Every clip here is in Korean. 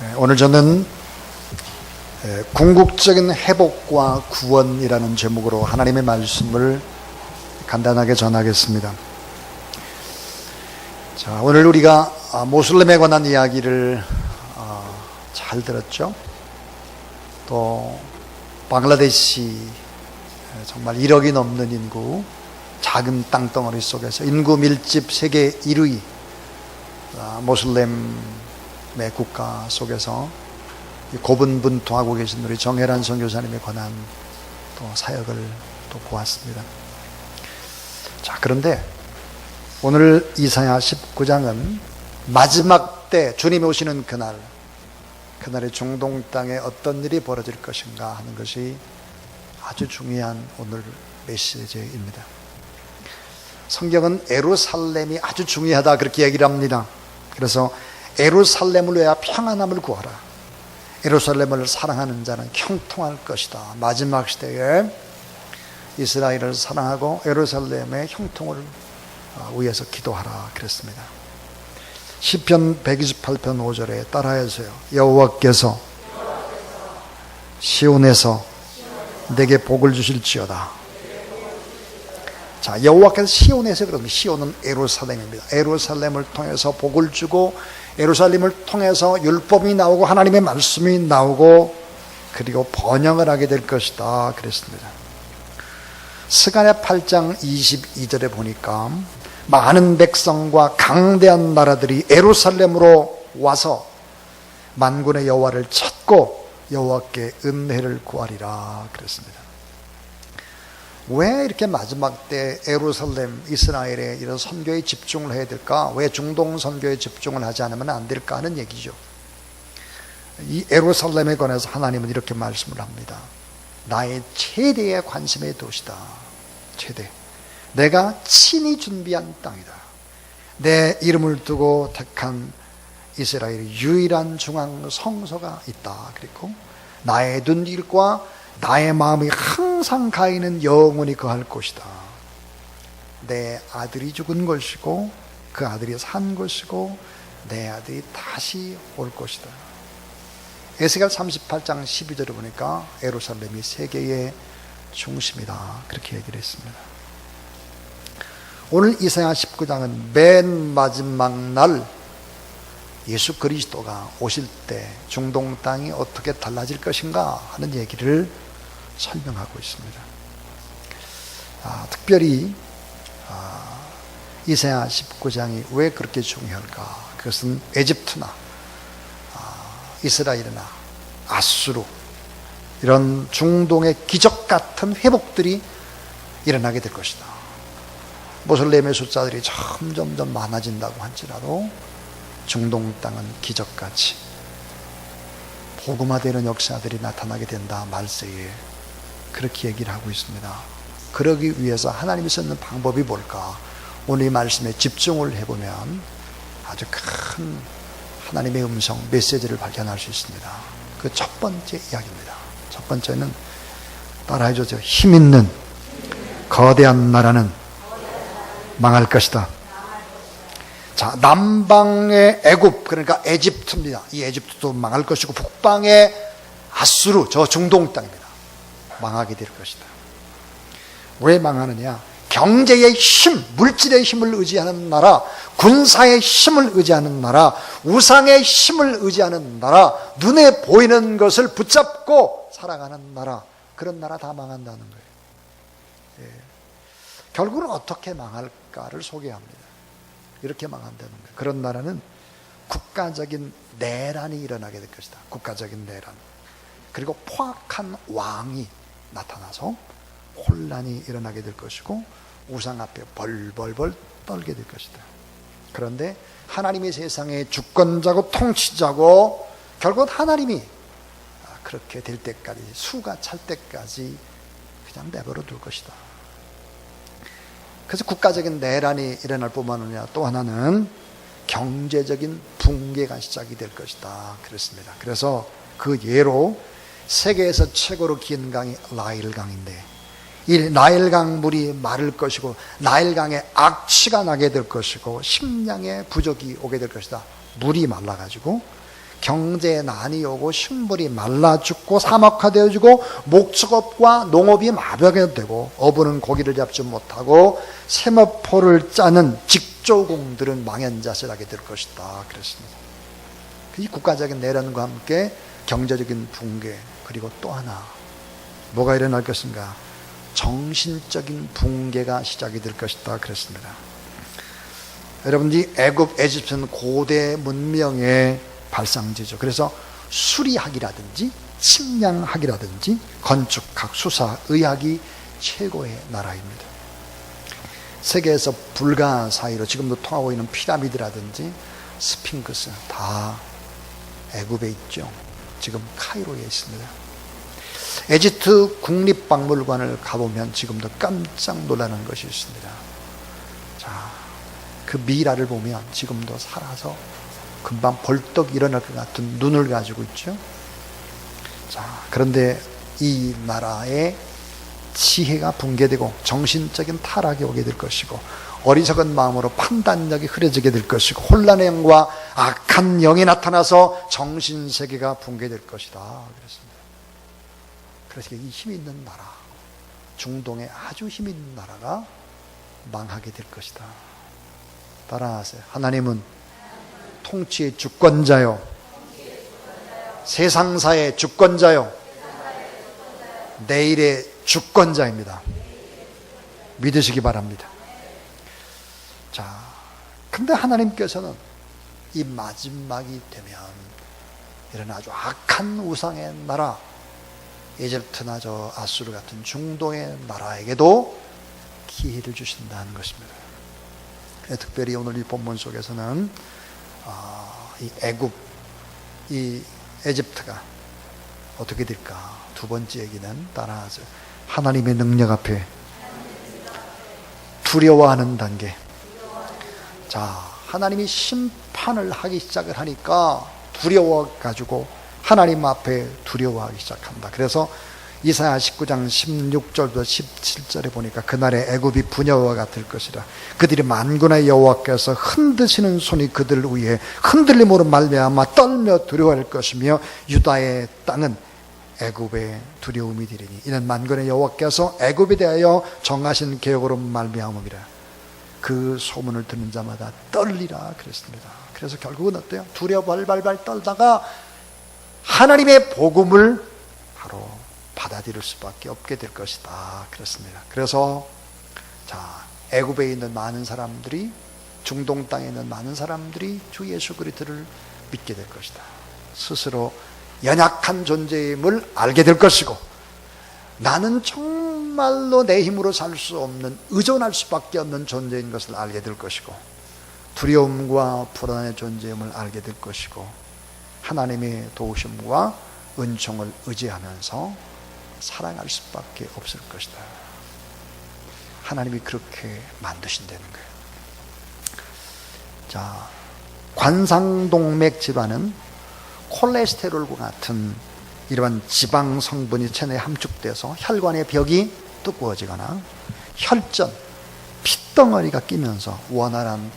예, 오늘 저는 예, 궁극적인 회복과 구원이라는 제목으로 하나님의 말씀을 간단하게 전하겠습니다. 자, 오늘 우리가 아, 모슬렘에 관한 이야기를 아, 잘 들었죠? 또 방글라데시 예, 정말 1억이 넘는 인구 작은 땅덩어리 속에서 인구 밀집 세계 1위 아, 모슬렘 의 국가 속에서 이 고분분투하고 계신 우리 정혜란 선교사님에 관한 또 사역을 또 보았습니다. 자, 그런데 오늘 이사야 19장은 마지막 때 주님이 오시는 그날, 그날의 중동 땅에 어떤 일이 벌어질 것인가 하는 것이 아주 중요한 오늘 메시지입니다. 성경은 에루살렘이 아주 중요하다 그렇게 얘기를 합니다. 그래서 에루살렘을 위하여 평안함을 구하라. 에루살렘을 사랑하는 자는 형통할 것이다. 마지막 시대에 이스라엘을 사랑하고 에루살렘의 형통을 위해서 기도하라 그랬습니다. 시편 128편 5절에 따라해서요. 여호와께서 시온에서 내게 복을 주실지어다. 자, 여호와께서 시온에서 그럽니다. 시온은 에루살렘입니다. 에루살렘을 통해서 복을 주고 에루살렘을 통해서 율법이 나오고 하나님의 말씀이 나오고 그리고 번영을 하게 될 것이다 그랬습니다. 스가랴 8장 22절에 보니까 많은 백성과 강대한 나라들이 에루살렘으로 와서 만군의 여호와를 찾고 여호와께 은혜를 구하리라 그랬습니다. 왜 이렇게 마지막 때 에루살렘 이스라엘에 이런 선교에 집중을 해야 될까? 왜 중동 선교에 집중을 하지 않으면 안 될까 하는 얘기죠. 이 에루살렘에 관해서 하나님은 이렇게 말씀을 합니다. 나의 최대의 관심의 도시다. 최대. 내가 친히 준비한 땅이다. 내 이름을 두고 택한 이스라엘의 유일한 중앙 성소가 있다. 그리고 나의 눈길과 나의 마음이 항상 가 있는 영원히 거할 곳이다. 내 아들이 죽은 것이고 그 아들이 산 것이고 내 아들이 다시 올 것이다. 에스겔 38장 12절에 보니까 에루살렘이 세계의 중심이다. 그렇게 얘기를 했습니다. 오늘 이사야 19장은 맨 마지막 날 예수 그리스도가 오실 때 중동 땅이 어떻게 달라질 것인가 하는 얘기를 설명하고 있습니다. 아, 특별히 아, 이사야 19장이 왜 그렇게 중요할까? 그것은 에집트나 아, 이스라엘이나 아수르 이런 중동의 기적 같은 회복들이 일어나게 될 것이다. 모슬렘의 숫자들이 점점점 많아진다고 할지라도 중동 땅은 기적같이 복음화되는 역사들이 나타나게 된다 말세에 그렇게 얘기를 하고 있습니다. 그러기 위해서 하나님이 쓰는 방법이 뭘까? 오늘 이 말씀에 집중을 해보면 아주 큰 하나님의 음성, 메시지를 발견할 수 있습니다. 그 첫 번째 이야기입니다. 첫 번째는 따라해주죠. 힘 있는 거대한 나라는 망할 것이다. 자, 남방의 애굽, 그러니까 에집트입니다. 이 에집트도 망할 것이고, 북방의 아수르, 저 중동 땅입니다. 망하게 될 것이다. 왜 망하느냐? 경제의 힘, 물질의 힘을 의지하는 나라, 군사의 힘을 의지하는 나라, 우상의 힘을 의지하는 나라, 눈에 보이는 것을 붙잡고 살아가는 나라, 그런 나라 다 망한다는 거예요. 예. 결국은 어떻게 망할까를 소개합니다. 이렇게 망한다는 거예요. 그런 나라는 국가적인 내란이 일어나게 될 것이다. 국가적인 내란. 그리고 포악한 왕이 나타나서 혼란이 일어나게 될 것이고 우상 앞에 벌벌벌 떨게 될 것이다. 그런데 하나님이 세상의 주권자고 통치자고 결국 하나님이 그렇게 될 때까지 수가 찰 때까지 그냥 내버려 둘 것이다. 그래서 국가적인 내란이 일어날 뿐만 아니라 또 하나는 경제적인 붕괴가 시작이 될 것이다. 그렇습니다. 그래서 그 예로 세계에서 최고로 긴 강이 라일강인데 이 나일강 물이 마를 것이고 나일강에 악취가 나게 될 것이고 식량의 부족이 오게 될 것이다. 물이 말라가지고 경제 난이 오고 식물이 말라 죽고 사막화되어지고 목축업과 농업이 마비하게 되고 어부는 고기를 잡지 못하고 세마포를 짜는 직조공들은 망연자실하게 될 것이다 그랬습니다. 이 국가적인 내란과 함께 경제적인 붕괴 그리고 또 하나 뭐가 일어날 것인가 정신적인 붕괴가 시작이 될 것이다 그랬습니다. 여러분이 애굽 에집트는 고대 문명의 발상지죠. 그래서 수리학이라든지 식량학이라든지 건축학, 수사, 의학이 최고의 나라입니다. 세계에서 불가 사이로 지금도 통하고 있는 피라미드라든지 스핑크스 다 애굽에 있죠. 지금 카이로에 있습니다. 에지트 국립박물관을 가보면 지금도 깜짝 놀라는 것이 있습니다. 자, 그 미라를 보면 지금도 살아서 금방 벌떡 일어날 것 같은 눈을 가지고 있죠. 자, 그런데 이 나라의 지혜가 붕괴되고 정신적인 타락이 오게 될 것이고 어리석은 마음으로 판단력이 흐려지게 될 것이고 혼란의 영과 악한 영이 나타나서 정신 세계가 붕괴될 것이다. 그랬습니다. 그래서 이힘 있는 나라, 중동에 아주 힘 있는 나라가 망하게 될 것이다. 따라하세요. 하나님은 통치의 주권자요. 세상사의 주권자요. 내일의 주권자입니다. 믿으시기 바랍니다. 자, 근데 하나님께서는 이 마지막이 되면 이런 아주 악한 우상의 나라, 이집트나 저 아수르 같은 중동의 나라에게도 기회를 주신다는 것입니다. 특별히 오늘 이 본문 속에서는 어, 이 애굽, 이 에집트가 어떻게 될까? 두 번째 얘기는 따라하죠. 하나님의 능력 앞에 두려워하는 단계. 자, 하나님이 심판을 하기 시작을 하니까 두려워 가지고 하나님 앞에 두려워하기 시작한다. 그래서 이사야 19장 16절부터 17절에 보니까 그날의 애굽이 부녀와 같을 것이라 그들이 만군의 여호와께서 흔드시는 손이 그들을 위해 흔들림으로 말미암아 떨며 두려워할 것이며 유다의 땅은 애굽의 두려움이 되리니 이는 만군의 여호와께서 애굽에 대하여 정하신 계획으로 말미암음이라 그 소문을 듣는 자마다 떨리라 그랬습니다. 그래서 결국은 어때요? 두려워 발발발 떨다가 하나님의 복음을 바로 받아들일 수밖에 없게 될 것이다. 그렇습니다. 그래서 자 애굽에 있는 많은 사람들이 중동 땅에 있는 많은 사람들이 주 예수 그리스도를 믿게 될 것이다. 스스로 연약한 존재임을 알게 될 것이고 나는 정말 로 내 힘으로 살 수 없는 의존할 수밖에 없는 존재인 것을 알게 될 것이고 두려움과 불안의 존재임을 알게 될 것이고 하나님의 도우심과 은총을 의지하면서 사랑할 수밖에 없을 것이다. 하나님이 그렇게 만드신다는 거예요. 자, 관상동맥 질환은 콜레스테롤과 같은 이러한 지방 성분이 체내에 함축돼서 혈관의 벽이 두꺼워지거나 혈전, 핏덩어리가 끼면서 원활한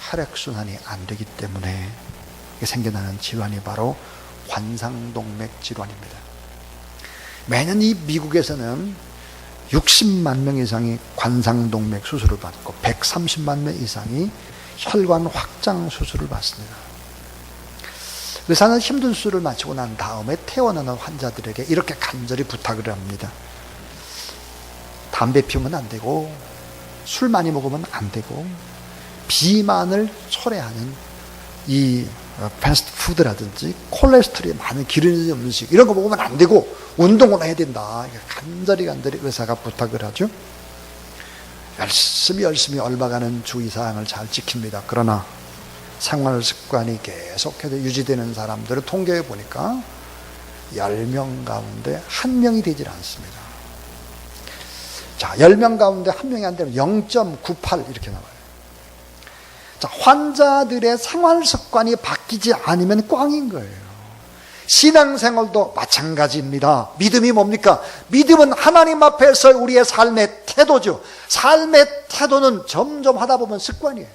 혈액순환이 안 되기 때문에 생겨나는 질환이 바로 관상동맥 질환입니다. 매년 이 미국에서는 60만 명 이상이 관상동맥 수술을 받고 130만 명 이상이 혈관 확장 수술을 받습니다. 의사는 힘든 수술을 마치고 난 다음에 퇴원하는 환자들에게 이렇게 간절히 부탁을 합니다. 담배 피우면 안 되고 술 많이 먹으면 안 되고 비만을 초래하는 이 패스트푸드라든지 콜레스테롤이 많은 기름진 음식 이런 거 먹으면 안 되고 운동을 해야 된다. 간절히 간절히 의사가 부탁을 하죠. 열심히 열심히 얼마가는 주의사항을 잘 지킵니다. 그러나 생활 습관이 계속해서 유지되는 사람들을 통계해 보니까 10명 가운데 한 명이 되질 않습니다. 자, 10명 가운데 한 명이 안 되면 0.98 이렇게 나와요. 자, 환자들의 생활 습관이 바뀌지 않으면 꽝인 거예요. 신앙생활도 마찬가지입니다. 믿음이 뭡니까? 믿음은 하나님 앞에서 우리의 삶의 태도죠. 삶의 태도는 점점 하다 보면 습관이에요.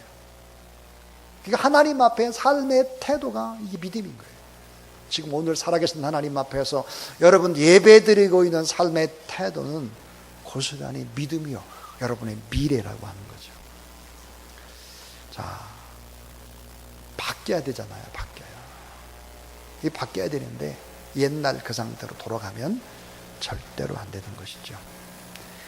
그러니까 하나님 앞에 삶의 태도가 이게 믿음인 거예요. 지금 오늘 살아계신 하나님 앞에서 여러분 예배 드리고 있는 삶의 태도는 고스란히 믿음이요. 여러분의 미래라고 하는 거죠. 자, 바뀌어야 되잖아요. 바뀌어야. 이 바뀌어야 되는데 옛날 그 상태로 돌아가면 절대로 안 되는 것이죠.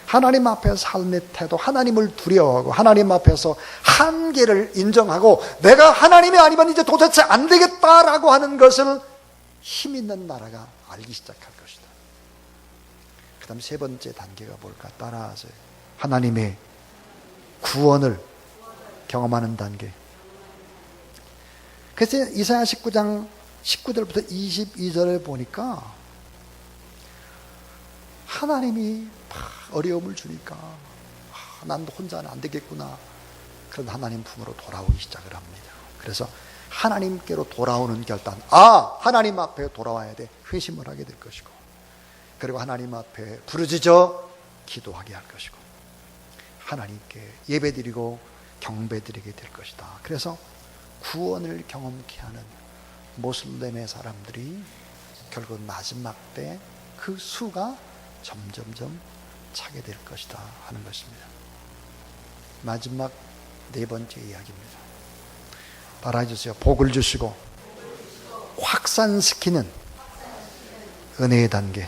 하나님 앞에서 삶의 태도, 하나님을 두려워하고 하나님 앞에서 한계를 인정하고 내가 하나님이 아니면 이제 도대체 안 되겠다라고 하는 것을 힘 있는 나라가 알기 시작할 것이다. 그 다음 세 번째 단계가 뭘까? 따라하세요. 하나님의 구원을 경험하는 단계. 그래서 이사야 19장 19절부터 22절을 보니까 하나님이 막 어려움을 주니까 아, 난 혼자는 안 되겠구나. 그런 하나님 품으로 돌아오기 시작을 합니다. 그래서 하나님께로 돌아오는 결단. 아, 하나님 앞에 돌아와야 돼. 회심을 하게 될 것이고. 그리고 하나님 앞에 부르짖어 기도하게 할 것이고. 하나님께 예배드리고 경배드리게 될 것이다. 그래서 구원을 경험케 하는 모슬렘의 사람들이 결국 마지막 때 그 수가 점점점 차게 될 것이다 하는 것입니다. 마지막 네 번째 이야기입니다. 따라해 주세요. 복을 주시고 확산시키는 은혜의 단계.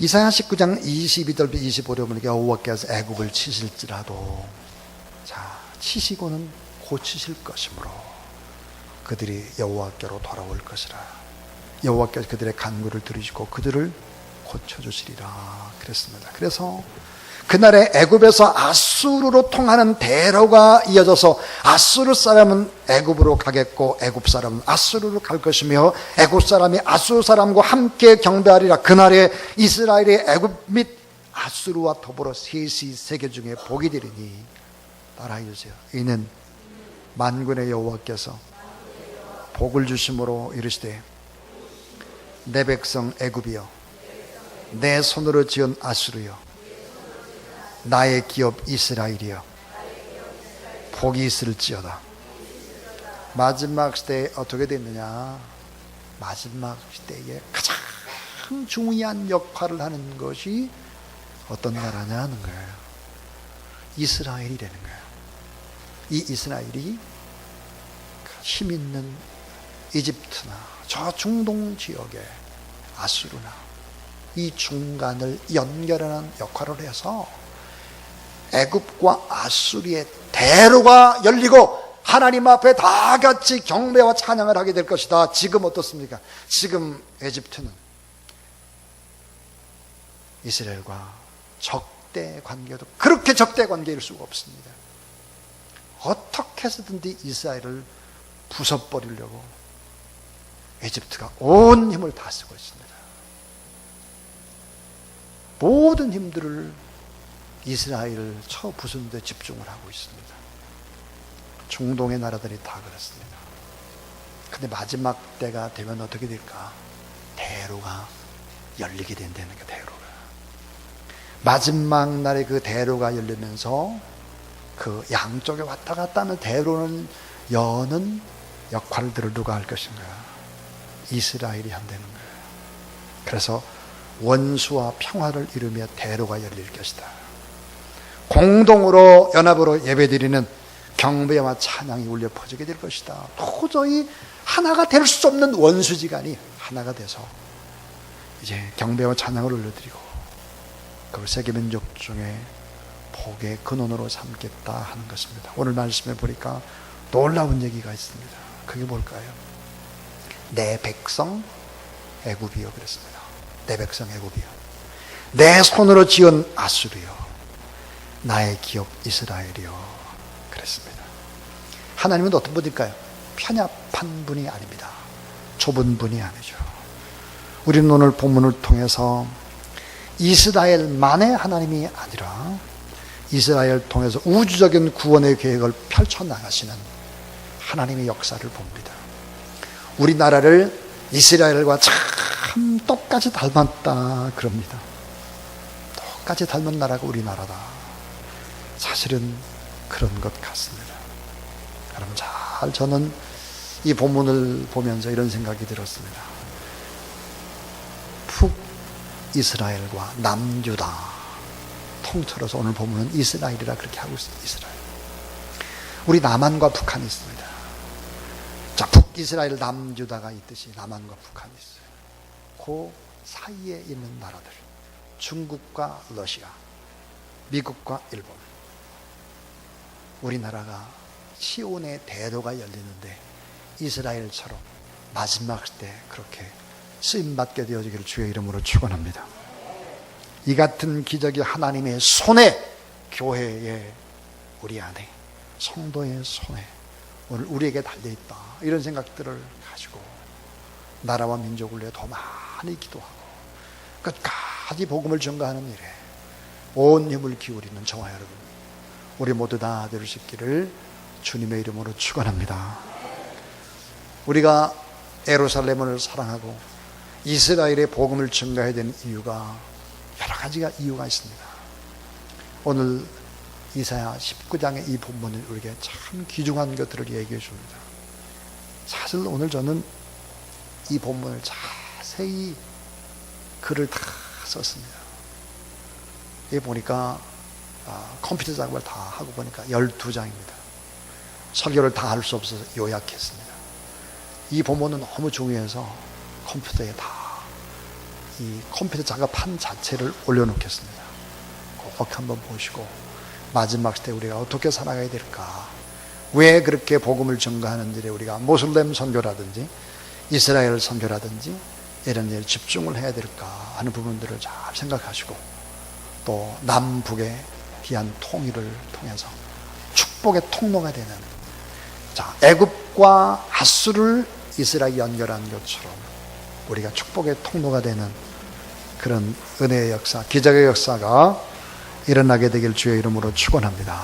이사야 19장 22절부터 25절 보니까 여호와께서 애굽을 치실지라도 자, 치시고는 고치실 것이므로 그들이 여호와께로 돌아올 것이라. 여호와께서 그들의 간구를 들으시고 그들을 고쳐 주시리라 그랬습니다. 그래서 그날에 애굽에서 아수르로 통하는 대로가 이어져서 아수르 사람은 애굽으로 가겠고 애굽 사람은 아수르로 갈 것이며 애굽 사람이 아수르 사람과 함께 경배하리라 그날에 이스라엘의 애굽 및 아수르와 더불어 셋이 세계 중에 복이 되리니 따라해 주세요. 이는 만군의 여호와께서 복을 주심으로 이르시되 내 백성 애굽이여 내 손으로 지은 아수르여 나의 기업 이스라엘이여 복이 있을지어다. 마지막 시대에 어떻게 됐느냐? 마지막 시대에 가장 중요한 역할을 하는 것이 어떤 나라냐 하는 거예요. 이스라엘이 되는 거예요. 이 이스라엘이 힘 있는 이집트나 저 중동 지역의 아수르나 이 중간을 연결하는 역할을 해서 애굽과 아수리의 대로가 열리고 하나님 앞에 다 같이 경배와 찬양을 하게 될 것이다. 지금 어떻습니까? 지금 에집트는 이스라엘과 적대 관계도 그렇게 적대 관계일 수가 없습니다. 어떻게 해서든지 이스라엘을 부숴버리려고 에집트가 온 힘을 다 쓰고 있습니다. 모든 힘들을 이스라엘을 쳐 부수는 데 집중을 하고 있습니다. 중동의 나라들이 다 그렇습니다. 근데 마지막 때가 되면 어떻게 될까? 대로가 열리게 된다는 그 대로가. 마지막 날에 그 대로가 열리면서 그 양쪽에 왔다 갔다 하는 대로는 여는 역할들을 누가 할 것인가? 이스라엘이 한다는 거예요. 그래서 원수와 평화를 이루며 대로가 열릴 것이다. 공동으로 연합으로 예배드리는 경배와 찬양이 울려 퍼지게 될 것이다. 도저히 하나가 될 수 없는 원수지간이 하나가 돼서 이제 경배와 찬양을 올려드리고 그걸 세계 민족 중에 복의 근원으로 삼겠다 하는 것입니다. 오늘 말씀에 보니까 놀라운 얘기가 있습니다. 그게 뭘까요? 내 백성 애굽이요 그랬습니다. 내 백성 애굽이요. 내 손으로 지은 아수르요. 나의 기업 이스라엘이요. 그랬습니다. 하나님은 어떤 분일까요? 편협한 분이 아닙니다. 좁은 분이 아니죠. 우리는 오늘 본문을 통해서 이스라엘만의 하나님이 아니라 이스라엘 통해서 우주적인 구원의 계획을 펼쳐나가시는 하나님의 역사를 봅니다. 우리나라를 이스라엘과 참 똑같이 닮았다 그럽니다. 똑같이 닮은 나라가 우리나라다. 사실은 그런 것 같습니다. 여러분 잘잘 저는 이 본문을 보면서 이런 생각이 들었습니다. 북 이스라엘과 남유다 통틀어서 오늘 보면은 이스라엘이라 그렇게 하고 있습니다. 이스라엘. 우리 남한과 북한이 있습니다. 자, 북이스라엘 남유다가 있듯이 남한과 북한이 있어요. 그 사이에 있는 나라들. 중국과 러시아, 미국과 일본. 우리나라가 시온의 대도가 열리는데 이스라엘처럼 마지막 때 그렇게 쓰임받게 되어지기를 주의 이름으로 축원합니다. 이 같은 기적이 하나님의 손에 교회에 우리 안에 성도의 손에 오늘 우리에게 달려 있다 이런 생각들을 가지고 나라와 민족을 위해 더 많이 기도하고 끝까지 복음을 전가하는 일에 온 힘을 기울이는 저와 여러분 우리 모두 다 될 수 있기를 주님의 이름으로 축원합니다. 우리가 에루살렘을 사랑하고 이스라엘의 복음을 전가해야 되는 이유가 여러 가지가 이유가 있습니다. 오늘 이사야 19장의 이 본문이 우리에게 참 귀중한 것들을 얘기해 줍니다. 사실 오늘 저는 이 본문을 자세히 글을 다 썼습니다. 이 보니까 아, 컴퓨터 작업을 다 하고 보니까 12장입니다. 설교를 다 할 수 없어서 요약했습니다. 이 본문은 너무 중요해서 컴퓨터에 다 이 컴퓨터 작업한 자체를 올려놓겠습니다. 꼭 한번 보시고 마지막 때 우리가 어떻게 살아가야 될까? 왜 그렇게 복음을 전가하는지 우리가 모슬렘 선교라든지 이스라엘 선교라든지 이런 일 집중을 해야 될까 하는 부분들을 잘 생각하시고 또 남북의 귀한 통일을 통해서 축복의 통로가 되는 자 애굽과 하수를 이스라엘 연결한 것처럼 우리가 축복의 통로가 되는 그런 은혜의 역사, 기적의 역사가 일어나게 되길 주의 이름으로 축원합니다.